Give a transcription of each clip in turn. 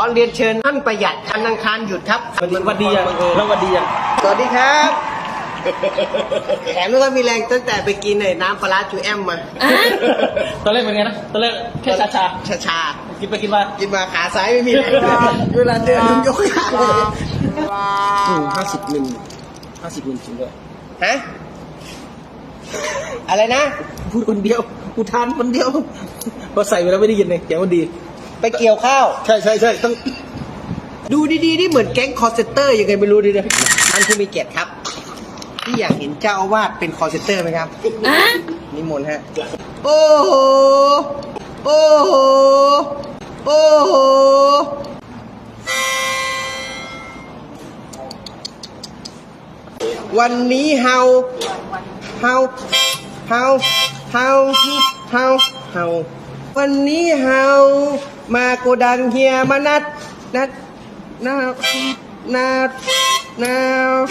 ขอเรียนเชิญท่านประหยัดธนาคารหยุดครับวันดีวันดีอะแล้ววันดีอะสวัสดีครับแถมไม่ค่อยมีแรงตั้งแต่ไปกินไอ้น้ำปลาร้าจูแอมมาตอนแรกเป็นไงนะตอนแรกแค่ชาชาชาชาๆกินไปกินมากินมาขาซ้ายไม่มีแรงเวลาเดินยกขาโอ้ห้าสิบมิลห้าสิบมิลจริงด้วยฮะอะไรนะพูดคนเดียวอุทานคนเดียวพอใส่ไปแล้วไม่ได้ยินเลยเสียงมันดี ไปเกี่ยวข้าว ใช่ใช่ใช่ต้องดูดีๆนี่เหมือนแก๊งคอร์เซนเตอร์ยังไงไม่รู้ดิเนี่ยท่านผู้มีเกียรติครับที่อยากเห็นเจ้าอาวาสเป็นคอร์เซนเตอร์ไหมครับนิมนต์ฮะ โอ้โห โอ้โห โอ้โห วันนี้เฮา เฮา เฮา เฮา เฮา เฮา วันนี้เฮามาโกดังเฮียมานัด นัดนัดนัดนัด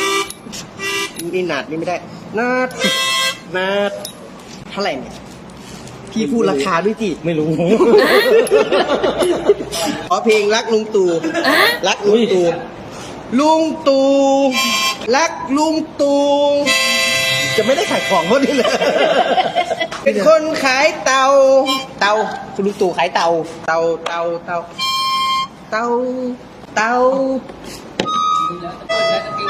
นี่นัดนี่ไม่ได้นัดนัดเท่าไหร่เนี่ยพี่พูดราคาด้วยจิไม่รู้ ขอเพลงรักลุงตู่รักลุงตู่ลุงตู่รักลุงตู่จะไม่ได้ขายของเขาดิเลย เป็นคนขายเตา เตาคุณลุงตู่ขายเตา เตาเตาเตาเตาเตา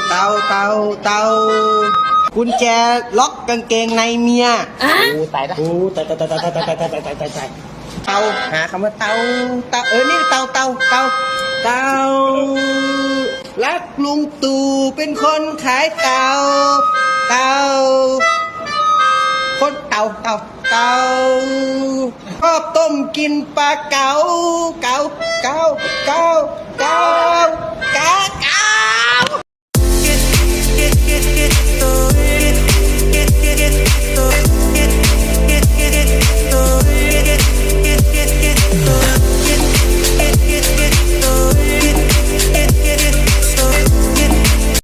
เตาเตาเตากุญแจล็อกกางเกงในเมียโอ้ตายละโอ้ตายตายตายตายตายตายตายตายตายตายตายเตาหาคำว่าเตาเตาเออนี่เตาเตาเตาเตารักลุงตู่เป็นคนขายเตาเตา คนเก่าเก่าเก่าชอบต้มกินปลาเก่าเก่าเก่าเก่าเก่าเก่า